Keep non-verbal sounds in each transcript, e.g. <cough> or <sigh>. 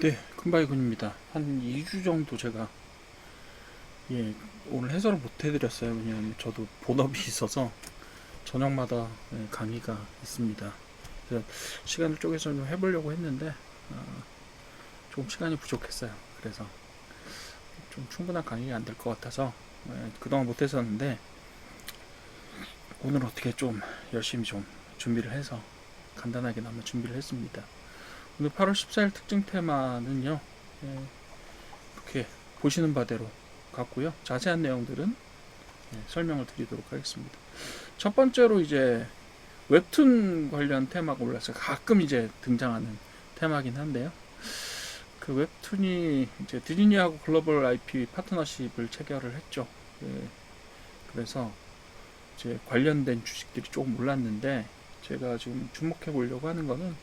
네, 큰바이군입니다. 한 2주 정도 제가 예, 오늘 해설을 못 해드렸어요. 왜냐하면 저도 본업이 <laughs> 있어서 저녁마다 예, 강의가 있습니다. 그래서 시간을 쪼개서 좀 해보려고 했는데 어, 조금 시간이 부족했어요. 그래서 좀 충분한 강의가 안 될 것 같아서 예, 그동안 못 했었는데 오늘 어떻게 좀 열심히 좀 준비를 해서 간단하게 나마 준비를 했습니다. 오늘 8월 14일 특징 테마는요, 예, 이렇게 보시는 바대로 같고요. 자세한 내용들은 예, 설명을 드리도록 하겠습니다. 첫 번째로 이제 웹툰 관련 테마가 올라서 가끔 이제 등장하는 테마긴 한데요. 그 웹툰이 이제 디즈니하고 글로벌 IP 파트너십을 체결을 했죠. 예, 그래서 이제 관련된 주식들이 조금 올랐는데 제가 지금 주목해 보려고 하는 거는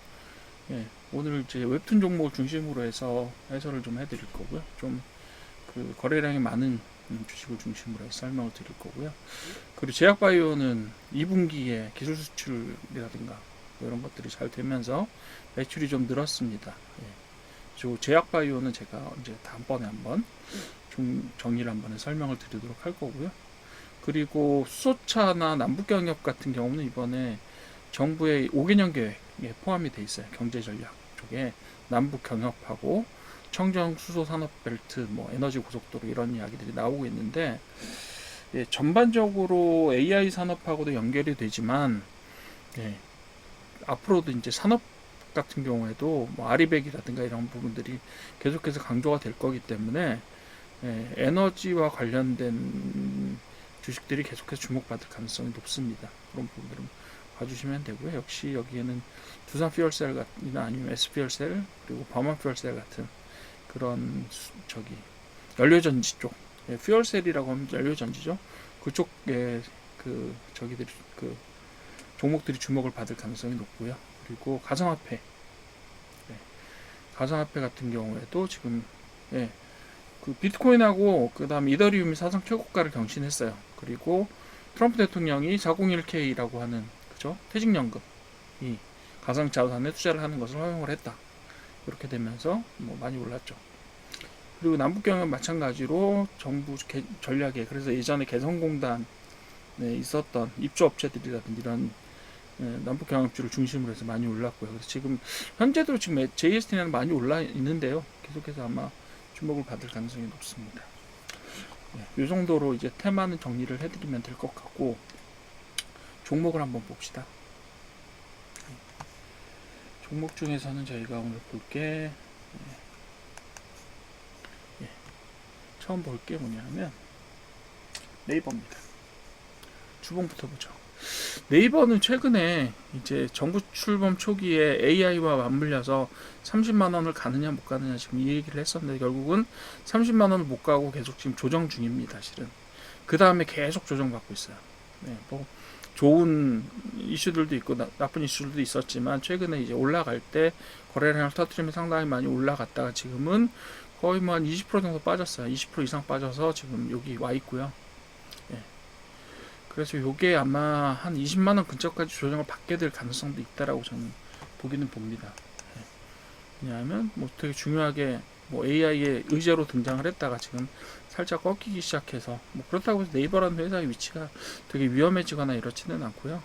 예, 오늘 이제 웹툰 종목을 중심으로 해서 해설을 좀 해드릴 거고요. 좀 그 거래량이 많은 음, 주식을 중심으로 해서 설명을 드릴 거고요. 그리고 제약바이오는 2분기에 기술 수출이라든가 뭐 이런 것들이 잘 되면서 매출이 좀 늘었습니다. 예. 그리고 제약바이오는 제가 이제 다음번에 한번 좀 정리를 한번 설명을 드리도록 할 거고요. 그리고 수소차나 남북경협 같은 경우는 이번에 정부의 5개년 계획 에 포함이 돼 있어요. 경제 전략 쪽에 남북 경협하고 청정 수소 산업 벨트, 뭐 에너지 고속도로 이런 이야기들이 나오고 있는데 예, 전반적으로 AI 산업하고도 연결이 되지만 예, 앞으로도 이제 산업 같은 경우에도 뭐 아리백이라든가 이런 부분들이 계속해서 강조가 될 거기 때문에 예, 에너지와 관련된 주식들이 계속해서 주목받을 가능성이 높습니다. 그런 부분들은 봐주시면 되고요. 역시 여기에는 두산 퓨얼셀이나 아니면 SPL셀 그리고 범한 퓨얼셀 같은 그런 수- 저기 연료전지 쪽 예, 퓨얼셀이라고 하면 연료전지죠. 그쪽에 그 저기들이 그 종목들이 주목을 받을 가능성이 높고요. 그리고 가상화폐 예, 가상화폐 같은 경우에도 지금 예, 그 비트코인하고 그다음 이더리움이 사상 최고가를 경신했어요. 그리고 트럼프 대통령이 401k라고 하는 그죠 퇴직연금 이 가상 자산에 투자를 하는 것을 허용을 했다. 이렇게 되면서 뭐 많이 올랐죠. 그리고 남북경은 마찬가지로 정부 개- 전략에 그래서 예전에 개성공단에 있었던 입주업체들이라든지 이런 예, 남북경합주를 중심으로 해서 많이 올랐고요. 그래서 지금 현재도 지금 JST는 많이 올라 있는데요. 계속해서 아마 주목을 받을 가능성이 높습니다. 예, 이 정도로 이제 테마는 정리를 해드리면 될 것 같고 종목을 한번 봅시다. 종목 중에서는 저희가 오늘 볼게 예, 예, 처음 볼 게 뭐냐면 네이버입니다. 주봉부터 보죠. 네이버는 최근에 이제 정부 출범 초기에 AI와 맞물려서 30만 원을 가느냐 못 가느냐 지금 이 얘기를 했었는데 결국은 30만 원을 못 가고 계속 지금 조정 중입니다. 실은 그 다음에 계속 조정받고 있어요. 네, 뭐 좋은 이슈들도 있고 나, 나쁜 이슈들도 있었지만 최근에 이제 올라갈 때 거래량을 터트리면 상당히 많이 올라갔다가 지금은 거의 뭐 한 20% 정도 빠졌어요. 20% 이상 빠져서 지금 여기 와 있고요. 예. 그래서 요게 아마 한 20만 원 근처까지 조정을 받게 될 가능성도 있다라고 저는 보기는 봅니다. 예. 왜냐하면 뭐 되게 중요하게 뭐 AI의 의제로 등장을 했다가 지금 살짝 꺾이기 시작해서 뭐 그렇다고 해서 네이버라는 회사의 위치가 되게 위험해지거나 이렇지는 않고요.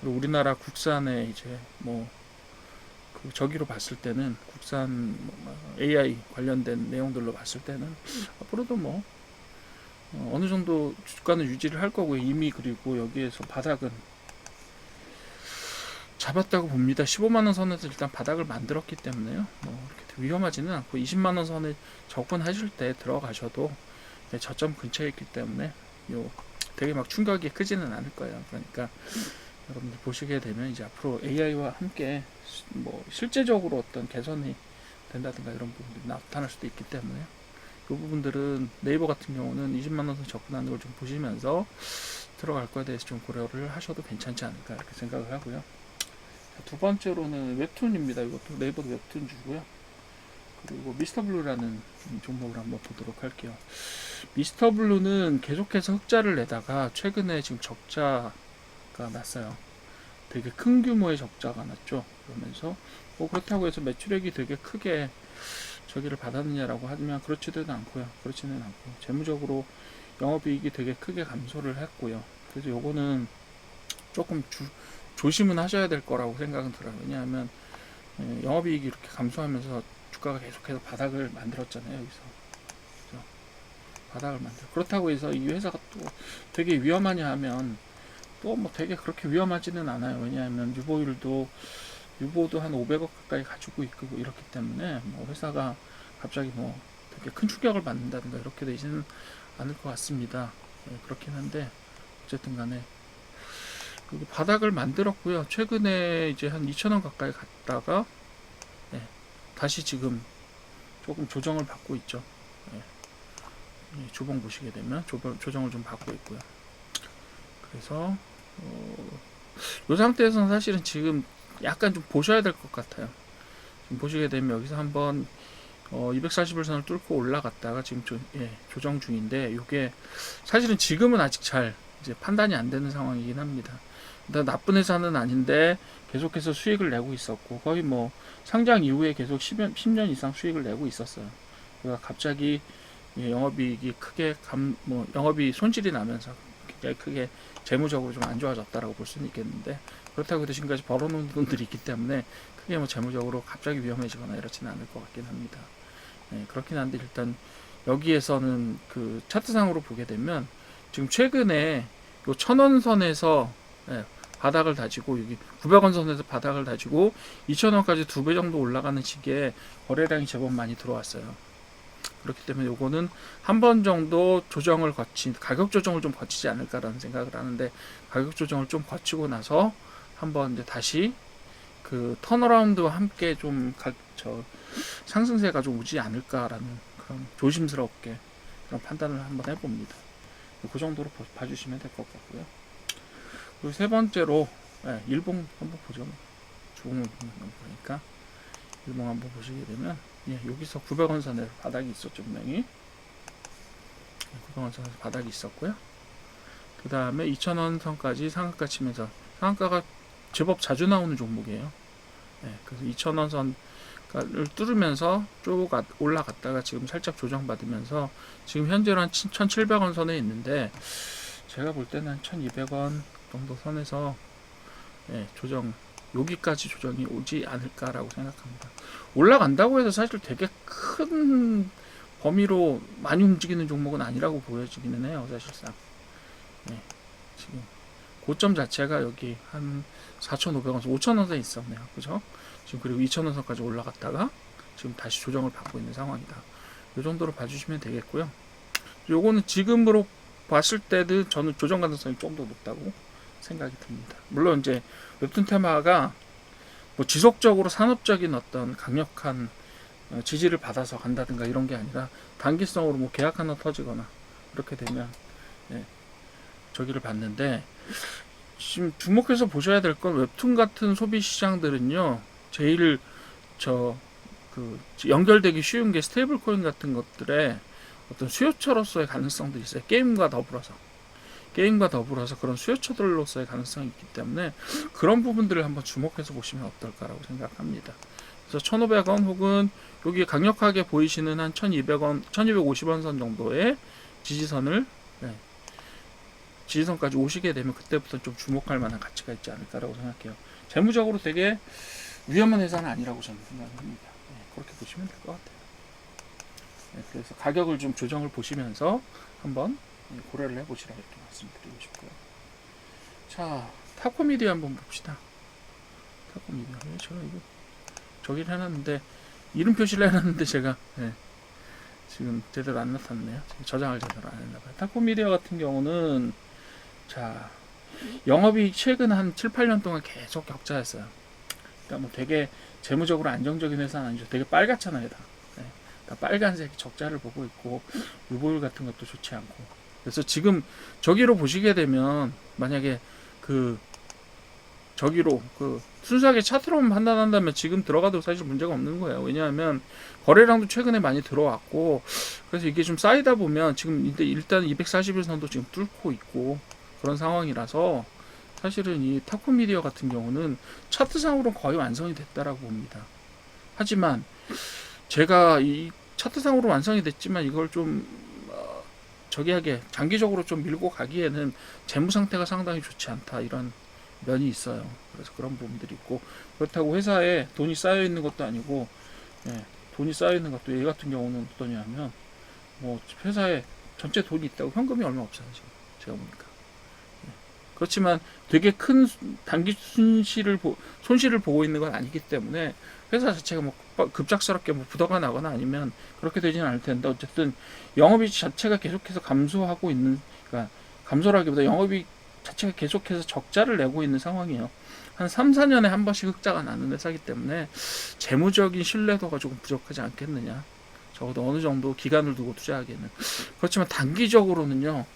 그리고 우리나라 국산의 이제 뭐 그 저기로 봤을 때는 국산 뭐 AI 관련된 내용들로 봤을 때는 앞으로도 뭐 어, 어느 정도 주가는 유지를 할 거고 이미 그리고 여기에서 바닥은 잡았다고 봅니다. 15만 원 선에서 일단 바닥을 만들었기 때문에요. 뭐 그렇게 위험하지는 않고 20만 원 선에 접근하실 때 들어가셔도 네, 저점 근처에 있기 때문에 요 되게 막 충격이 크지는 않을 거예요. 그러니까 여러분들 보시게 되면 이제 앞으로 AI와 함께 시- 뭐 실제적으로 어떤 개선이 된다든가 이런 부분들이 나타날 수도 있기 때문에 이 부분들은 네이버 같은 경우는 20만 원선 접근하는 걸 좀 보시면서 들어갈 거에 대해서 좀 고려를 하셔도 괜찮지 않을까 이렇게 생각을 하고요. 자, 두 번째로는 웹툰입니다. 이것도 네이버도 웹툰 주고요. 그리고 미스터 블루라는 종목을 한번 보도록 할게요. 미스터 블루는 계속해서 흑자를 내다가 최근에 지금 적자가 났어요. 되게 큰 규모의 적자가 났죠. 그러면서 뭐 그렇다고 해서 매출액이 되게 크게 저기를 받았느냐라고 하면 그렇지도 않고요. 그렇지는 않고 재무적으로 영업이익이 되게 크게 감소를 했고요. 그래서 요거는 조금 주, 조심은 하셔야 될 거라고 생각은 들어요. 왜냐하면 예, 영업이익이 이렇게 감소하면서 주가가 계속해서 바닥을 만들었잖아요. 여기서 그죠? 바닥을 만들. 그렇다고 해서 이 회사가 또 되게 위험하냐 하면 또 뭐 되게 그렇게 위험하지는 않아요. 왜냐하면 유보율도 유보도 한 500억 가까이 가지고 있고 이렇기 때문에 뭐 회사가 갑자기 뭐 되게 큰 충격을 받는다든가 이렇게 되지는 않을 것 같습니다. 예, 그렇긴 한데 어쨌든 간에 그리고 바닥을 만들었고요. 최근에 이제 한 2,000원 가까이 갔다가 예, 다시 지금 조금 조정을 받고 있죠. 예. 이 조봉 보시게 되면 조정, 조정을 좀 받고 있고요. 그래서 어, 이 상태에서는 사실은 지금 약간 좀 보셔야 될 것 같아요. 지금 보시게 되면 여기서 한번 어, 240일선을 뚫고 올라갔다가 지금 조, 예, 조정 중인데 이게 사실은 지금은 아직 잘 이제 판단이 안 되는 상황이긴 합니다. 나쁜 회사는 아닌데 계속해서 수익을 내고 있었고 거의 뭐 상장 이후에 계속 10년, 10년 이상 수익을 내고 있었어요. 그러니까 갑자기 예, 영업이익이 크게 감, 뭐 영업이 손실이 나면서 굉장히 크게 재무적으로 좀 안 좋아졌다라고 볼 수는 있겠는데 그렇다고 해도 지금까지 벌어놓은 돈들이 있기 때문에 크게 뭐 재무적으로 갑자기 위험해지거나 이렇지는 않을 것 같긴 합니다. 예, 그렇긴 한데 일단 여기에서는 그 차트상으로 보게 되면 지금 최근에 요 천원 선에서 예, 바닥을 다지고 여기 900원 선에서 바닥을 다지고 2,000원까지 두 배 정도 올라가는 시기에 거래량이 제법 많이 들어왔어요. 그렇기 때문에 요거는 한 번 정도 조정을 거친 가격 조정을 좀 거치지 않을까라는 생각을 하는데 가격 조정을 좀 거치고 나서 한번 이제 다시 그 턴어라운드와 함께 좀 가, 저 상승세가 좀 오지 않을까라는 그런 조심스럽게 그런 판단을 한번 해봅니다. 그 정도로 보- 봐주시면 될 것 같고요. 그리고 세 번째로 예, 일봉 한번 보죠. 주봉을 보니까 일봉 한번 보시게 되면 예, 여기서 900원 선에 바닥이 있었죠 분명히 900원 선에서 바닥이 있었고요. 그 다음에 2,000원 선까지 상한가 치면서 상한가가 제법 자주 나오는 종목이에요. 예, 그래서 2,000원 선을 뚫으면서 쭉 아- 올라갔다가 지금 살짝 조정받으면서 지금 현재로 한 1,700원 선에 있는데 제가 볼 때는 한 1,200원 정도 선에서 예, 조정 여기까지 조정이 오지 않을까라고 생각합니다. 올라간다고 해서 사실 되게 큰 범위로 많이 움직이는 종목은 아니라고 보여지기는 해요, 사실상. 예, 지금 고점 자체가 여기 한 4,500원, 5,000원 선에 있었네요. 그죠? 지금 그리고 2,000원 선까지 올라갔다가 지금 다시 조정을 받고 있는 상황이다. 이 정도로 봐주시면 되겠고요. 요거는 지금으로 봤을 때도 저는 조정 가능성이 좀 더 높다고 생각이 듭니다. 물론 이제 웹툰 테마가 뭐 지속적으로 산업적인 어떤 강력한 어, 지지를 받아서 간다든가 이런 게 아니라 단기성으로 뭐 계약 하나 터지거나 그렇게 되면 예, 저기를 봤는데 지금 주목해서 보셔야 될 건 웹툰 같은 소비 시장들은요 제일 저 그 연결되기 쉬운 게 스테이블 코인 같은 것들의 어떤 수요처로서의 가능성도 있어요 게임과 더불어서 게임과 더불어서 그런 수요처들로서의 가능성이 있기 때문에 그런 부분들을 한번 주목해서 보시면 어떨까라고 생각합니다. 그래서 1,500원 혹은 여기 강력하게 보이시는 한 1,200원, 1,250원 선 정도의 지지선을 네, 지지선까지 오시게 되면 그때부터 좀 주목할 만한 가치가 있지 않을까라고 생각해요. 재무적으로 되게 위험한 회사는 아니라고 저는 생각합니다. 네, 그렇게 보시면 될 것 같아요. 네, 그래서 가격을 좀 조정을 보시면서 한번 예, 고려를 해보시라 이렇게 말씀 드리고 싶고요. 자, 타코미디어 한번 봅시다. 타코미디어. 예, 제가 이거 저기를 해놨는데 이름 표시를 해놨는데 제가 예, 지금 제대로 안 나타났네요. 저장을 제대로 안 했나봐요. 타코미디어 같은 경우는 자 영업이 최근 한 7, 8년 동안 계속 격자였어요. 그러니까 뭐 되게 재무적으로 안정적인 회사는 아니죠. 되게 빨갛잖아요, 다. 예, 다 빨간색 적자를 보고 있고 유보율 같은 것도 좋지 않고 그래서 지금 저기로 보시게 되면 만약에 그 저기로 그 순수하게 차트로만 판단한다면 지금 들어가도 사실 문제가 없는 거예요. 왜냐하면 거래량도 최근에 많이 들어왔고 그래서 이게 좀 쌓이다 보면 지금 일단 일단 241선도 지금 뚫고 있고 그런 상황이라서 사실은 이 타코 미디어 같은 경우는 차트상으로는 거의 완성이 됐다라고 봅니다. 하지만 제가 이 차트상으로 완성이 됐지만 이걸 좀 어, 저기하게 장기적으로 좀 밀고 가기에는 재무 상태가 상당히 좋지 않다 이런 면이 있어요. 그래서 그런 부분들이 있고 그렇다고 회사에 돈이 쌓여 있는 것도 아니고 예, 돈이 쌓여 있는 것도 얘 같은 경우는 어떠냐면 뭐 회사에 전체 돈이 있다고 현금이 얼마 없어요 지금 제가 보니까 예. 그렇지만 되게 큰 단기 손실을 보, 손실을 보고 있는 건 아니기 때문에 회사 자체가 뭐 급작스럽게 뭐 부도가 나거나 아니면 그렇게 되지는 않을 텐데 어쨌든 영업이익 자체가 계속해서 감소하고 있는 그러니까 감소라기보다 영업이익 자체가 계속해서 적자를 내고 있는 상황이에요. 한 3, 4년에 한 번씩 흑자가 나는 회사이기 때문에 재무적인 신뢰도가 조금 부족하지 않겠느냐. 적어도 어느 정도 기간을 두고 투자하기에는. 그렇지만 단기적으로는요,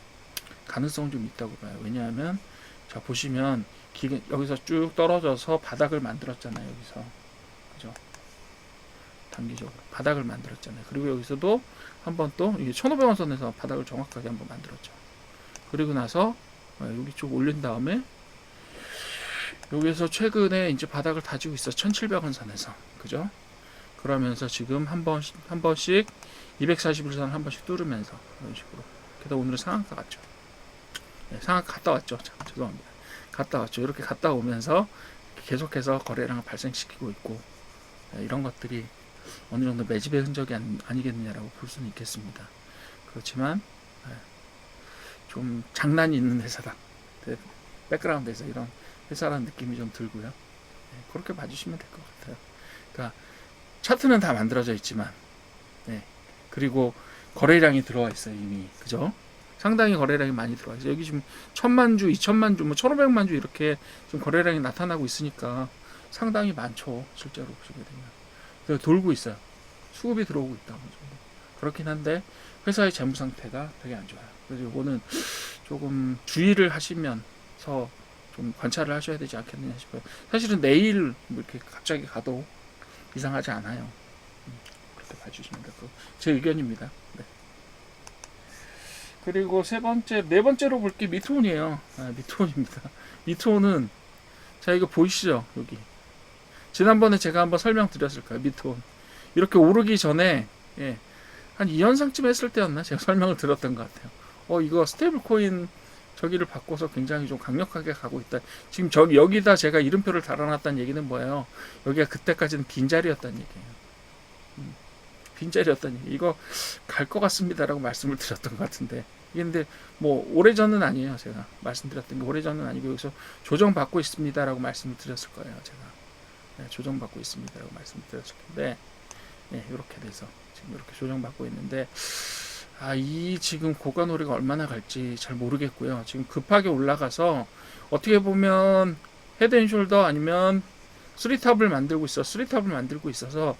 가능성은 좀 있다고 봐요. 왜냐하면, 자, 보시면, 기간, 여기서 쭉 떨어져서 바닥을 만들었잖아요, 여기서. 단기적으로. 바닥을 만들었잖아요. 그리고 여기서도 한번 또, 이게 1500원 선에서 바닥을 정확하게 한번 만들었죠. 그리고 나서, 어, 여기 쭉 올린 다음에, 여기서 최근에 이제 바닥을 다지고 있어. 1700원 선에서. 그죠? 그러면서 지금 한 번씩, 한 번씩 241선 한 번씩 뚫으면서 이런 식으로. 게다가 오늘은 상한가 갔죠. 네, 상한가 갔다 왔죠. 참, 죄송합니다. 갔다 왔죠. 이렇게 갔다 오면서 계속해서 거래량을 발생시키고 있고 네, 이런 것들이 어느 정도 매집의 흔적이 아니, 아니 겠느냐라고 볼 수는 있겠습니다. 그렇지만 네, 좀 장난이 있는 회사다. 네, 백그라운드에서 이런 회사라는 느낌이 좀 들고요. 네, 그렇게 봐주시면 될 것 같아요. 그러니까 차트는 다 만들어져 있지만, 네, 그리고 거래량이 들어와 있어요 이미, 그죠? 상당히 거래량이 많이 들어와 있어요. 여기 지금 천만 주, 이천만 주, 뭐 천오백만 주 이렇게 지금 거래량이 나타나고 있으니까 상당히 많죠. 실제로 보시게 되면 그래서 돌고 있어요. 수급이 들어오고 있다. 그렇긴 한데 회사의 재무 상태가 되게 안 좋아요. 그래서 이거는 조금 주의를 하시면서 좀 관찰을 하셔야 되지 않겠느냐 싶어요. 사실은 내일 뭐 이렇게 갑자기 가도 이상하지 않아요. 음, 그렇게 봐주시면 될 거고 제 의견입니다. 네. 그리고 세 번째, 네 번째로 볼 게 미트온이에요. 아, 미트온입니다. 미트온은 자 이거 보이시죠 여기 지난번에 제가 한번 설명드렸을 까요 미트온 이렇게 오르기 전에 예, 한 2연상쯤 했을 때였나 제가 <laughs> 설명을 드렸던 것 같아요. 어 이거 스테이블 코인 저기를 바꿔서 굉장히 좀 강력하게 가고 있다. 지금 저기 여기다 제가 이름표를 달아놨다는 얘기는 뭐예요? 여기가 그때까지는 빈 자리였다는 얘기예요. 음, 빈 자리였다는 얘기. 이거 갈 것 같습니다라고 말씀을 드렸던 것 같은데 근데 뭐 오래 전은 아니에요. 제가 말씀드렸던 게 오래 전은 아니고 여기서 조정 받고 있습니다라고 말씀을 드렸을 거예요. 제가 네, 조정 받고 있습니다라고 텐데 네, 이렇게 돼서 지금 이렇게 조정 받고 있는데 아, 이 지금 고가노래가 얼마나 갈지 잘 모르겠고요. 지금 급하게 올라가서 어떻게 보면 헤드앤숄더 아니면 쓰리탑을 만들고 있어. 쓰리탑을 만들고 있어서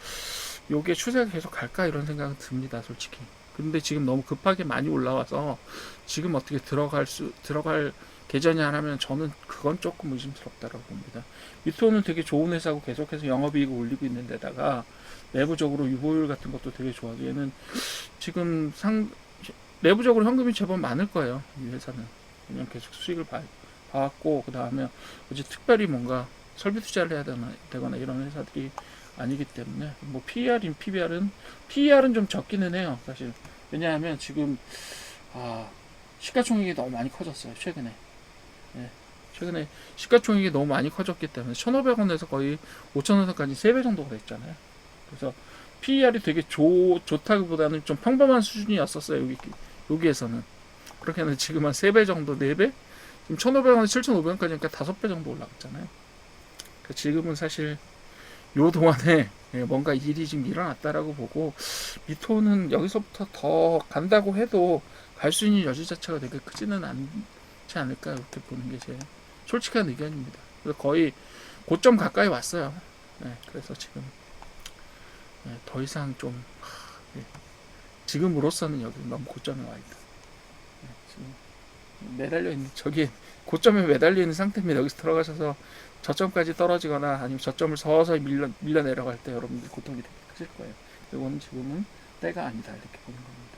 요게 추세가 계속 갈까 이런 생각은 듭니다, 솔직히. 근데 지금 너무 급하게 많이 올라와서 지금 어떻게 들어갈 수 들어갈 계전이 하나면 저는 그건 조금 의심스럽다라고 봅니다. 미토는 되게 좋은 회사고 계속해서 영업이익을 올리고 있는 데다가 내부적으로 유보율 같은 것도 되게 좋아서 얘는 지금 상 내부적으로 현금이 제법 많을 거예요. 이 회사는 그냥 계속 수익을 봐, 봐왔고 그 다음에 어제 특별히 뭔가 설비 투자를 해야 되나, 되거나 이런 회사들이 아니기 때문에 뭐 PER인 PBR은 PER은 좀 적기는 해요. 사실 왜냐하면 지금 아 시가총액이 너무 많이 커졌어요. 최근에 예, 최근에 시가총액이 너무 많이 커졌기 때문에 1,500원에서 거의 5,000원까지 3배 정도가 됐잖아요. 그래서 PER이 되게 좋, 좋다기보다는 좀 평범한 수준이었었어요. 여기, 여기에서는. 그렇게 하면 지금 한 3배 정도, 4배? 지금 1,500원에서 7,500원까지 니까 5배 정도 올라갔잖아요. 그러니까 지금은 사실 요 동안에 예, 뭔가 일이 지금 일어났다라고 보고 미토는 여기서부터 더 간다고 해도 갈 수 있는 여지 자체가 되게 크지는 않 지 않을까 이렇게 보는 게 제 솔직한 의견입니다. 그래서 거의 고점 가까이 왔어요. 네, 그래서 지금 네, 더 이상 좀 하, 예. 지금으로서는 여기 너무 고점에 와 있다. 네, 지금 매달려 있는 저기 고점에 매달려 있는 상태입니다. 여기서 들어가셔서 저점까지 떨어지거나 아니면 저점을 서서히 밀려 밀려 내려갈 때 여러분들 고통이 되게 크실 거예요. 이거는 지금은 때가 아니다 이렇게 보는 겁니다.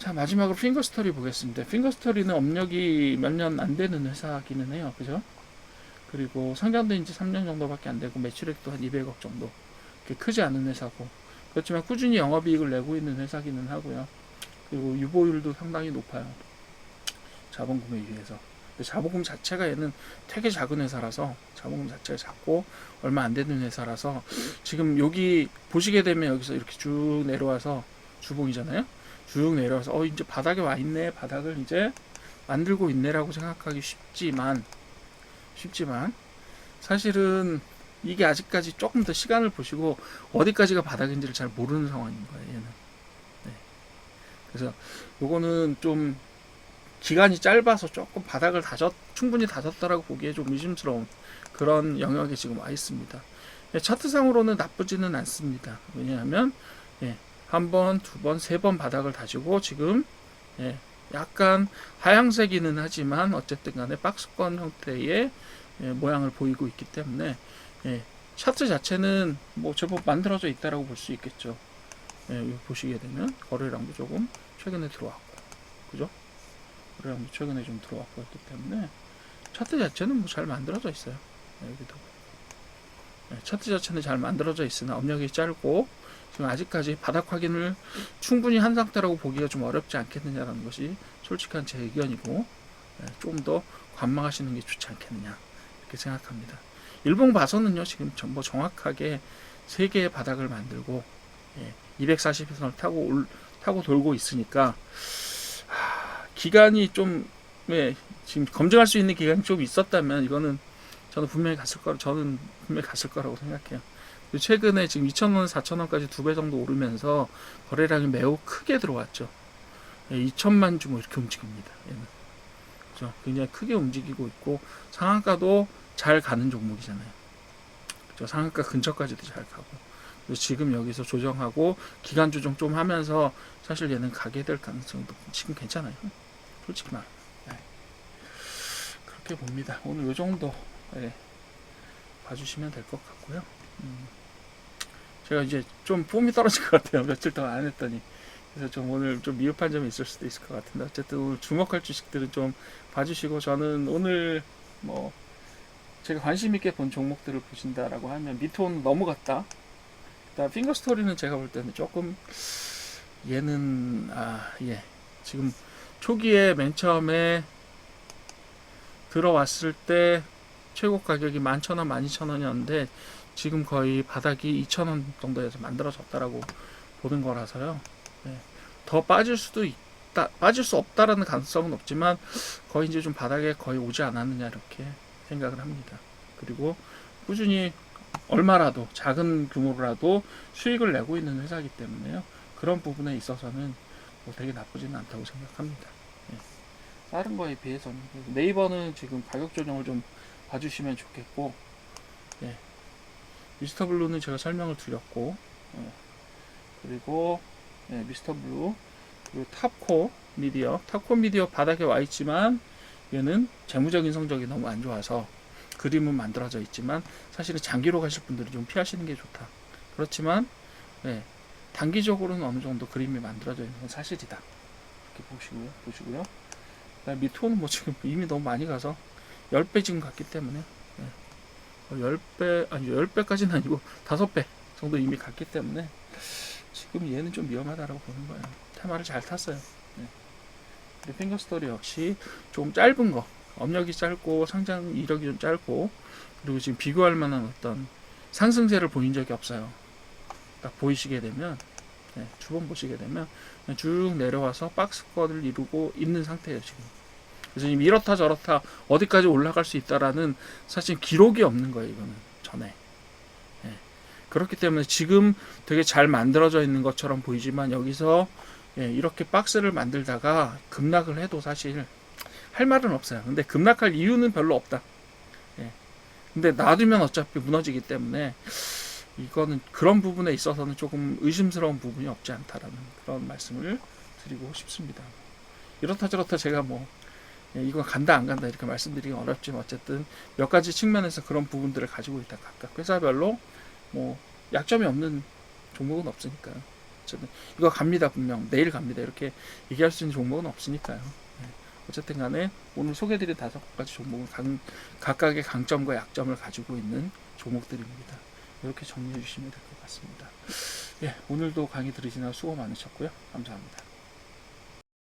자 마지막으로 핑거스터리 보겠습니다. 핑거스터리는 업력이 몇 년 안 되는 회사기는 해요, 그죠? 그리고 상장된 지 3년 정도밖에 안 되고 매출액도 한 200억 정도 그렇게 크지 않은 회사고 그렇지만 꾸준히 영업이익을 내고 있는 회사기는 하고요. 그리고 유보율도 상당히 높아요. 자본금에. 근데 자본금 자체가 얘는 되게 작은 회사라서 자본금 자체가 작고 얼마 안 되는 회사라서 지금 여기 보시게 되면 여기서 이렇게 쭉 내려와서 주봉이잖아요. 쭉 내려와서 어 이제 바닥에 와 있네. 바닥을 이제 만들고 있네라고 생각하기 쉽지만 쉽지만 사실은 이게 아직까지 조금 더 시간을 보시고 어디까지가 바닥인지를 잘 모르는 상황인 거예요. 얘는. 네. 그래서 요거는 좀 기간이 짧아서 조금 바닥을 다졌 충분히 다졌다라고 보기에 좀 의심스러운 그런 영역에 지금 와 있습니다. 예, 차트상으로는 나쁘지는 않습니다. 왜냐하면 예, 한 번, 두 번, 세 번 바닥을 다지고 지금 예, 약간 하향세기는 하지만 어쨌든 간에 박스권 형태의 예, 모양을 보이고 있기 때문에 예, 차트 자체는 뭐 제법 만들어져 있다라고 볼 수 있겠죠. 예, 보시게 되면 거래량도 조금 최근에 들어왔고, 그죠? 거래량도 최근에 좀 들어왔고 했기 때문에 차트 자체는 뭐 잘 만들어져 있어요. 예, 여기도 예, 차트 자체는 잘 만들어져 있으나 업력이 짧고 지금 아직까지 바닥 확인을 충분히 한 상태라고 보기가 좀 어렵지 않겠느냐라는 것이 솔직한 제 의견이고 예, 좀더 관망하시는 게 좋지 않겠느냐 이렇게 생각합니다. 일봉 봐서는요 지금 전- 뭐 정확하게 세 개의 바닥을 만들고 예, 240선을 타고 올, 타고 돌고 있으니까 하, 기간이 좀 예, 지금 검증할 수 있는 기간이 좀 있었다면 이거는 저는 분명히 갔을 거 저는 분명히 갔을 거라고 생각해요. 최근에 지금 2,000원, 4,000원까지 두 배 정도 오르면서 거래량이 매우 크게 들어왔죠. 예, 2천만 주뭐 이렇게 움직입니다. 얘는. 그죠? 굉장히 크게 움직이고 있고 상한가도 잘 가는 종목이잖아요. 그죠? 상한가 근처까지도 잘 가고. 지금 여기서 조정하고 기간 조정 좀 하면서 사실 얘는 가게 될 가능성도 지금 괜찮아요. 솔직히 말. 네. 그렇게 봅니다. 오늘 요 정도 예, 봐주시면 될 것 같고요. 음, 제가 이제 좀 폼이 떨어질 것 같아요. 며칠 동안 안 했더니. 그래서 좀 오늘 좀 미흡한 점이 있을 수도 있을 것 같은데 어쨌든 오늘 주목할 주식들은 좀 봐주시고 저는 오늘 뭐 제가 관심 있게 본 종목들을 보신다라고 하면 미톤 넘어갔다. 그다음 핑거 스토리는 제가 볼 때는 조금 얘는 아 예 지금 초기에 맨 처음에 들어왔을 때 최고 가격이 11,000원, 12,000원이었는데 지금 거의 바닥이 2,000원 정도에서 만들어졌다라고 보는 거라서요. 네. 더 빠질 수도 있다, 빠질 수 없다라는 가능성은 없지만 거의 이제 좀 바닥에 거의 오지 않았느냐 이렇게 생각을 합니다. 그리고 꾸준히 얼마라도 작은 규모라도 수익을 내고 있는 회사이기 때문에요. 그런 부분에 있어서는 뭐 되게 나쁘지는 않다고 생각합니다. 예. 다른 거에 비해서는 네이버는 지금 가격 조정을 좀 봐주시면 좋겠고, 예. 미스터 블루는 제가 설명을 드렸고, 예. 그리고 예, 미스터 블루 그리고 탑코 미디어 탑코 미디어 바닥에 와 있지만 얘는 재무적인 성적이 너무 안 좋아서 그림은 만들어져 있지만 사실은 장기로 가실 분들은 좀 피하시는 게 좋다. 그렇지만 예, 단기적으로는 어느 정도 그림이 만들어져 있는 건 사실이다. 이렇게 보시고요. 보시고요. 미토는 뭐 지금 이미 너무 많이 가서 10배 지금 갔기 때문에 10배 아니 10배까지는 아니고 <laughs> 5배 정도 이미 갔기 때문에 지금 얘는 좀 위험하다라고 보는 거예요. 테마를 잘 탔어요. 네. 그리고 핑거스토리 역시 좀 짧은 거, 업력이 짧고 상장 이력이 좀 짧고 그리고 지금 비교할 만한 어떤 상승세를 보인 적이 없어요. 딱 보이시게 되면 네, 주봉 보시게 되면 쭉 내려와서 박스권을 이루고 있는 상태예요 지금. 지금 이렇다 저렇다 어디까지 올라갈 수 있다라는 사실 기록이 없는 거예요 이거는 전에. 네. 그렇기 때문에 지금 되게 잘 만들어져 있는 것처럼 보이지만 여기서 예, 이렇게 박스를 만들다가 급락을 해도 사실 할 말은 없어요. 근데 급락할 이유는 별로 없다. 예. 근데 놔두면 어차피 무너지기 때문에 이거는 그런 부분에 있어서는 조금 의심스러운 부분이 없지 않다라는 그런 말씀을 드리고 싶습니다. 이렇다 저렇다 제가 뭐 예, 이거 간다 안 간다 이렇게 말씀드리기 어렵지만 어쨌든 몇 가지 측면에서 그런 부분들을 가지고 있다 각각 회사별로 뭐 약점이 없는 종목은 없으니까요. 어쨌든 이거 갑니다 분명 내일 갑니다 이렇게 얘기할 수 있는 종목은 없으니까요. 예. 어쨌든 간에 오늘 소개드린 다섯 가지 종목은 각, 각각의 강점과 약점을 가지고 있는 종목들입니다. 이렇게 정리해 주시면 될 것 같습니다. 예, 오늘도 강의 들으시느라 수고 많으셨고요. 감사합니다.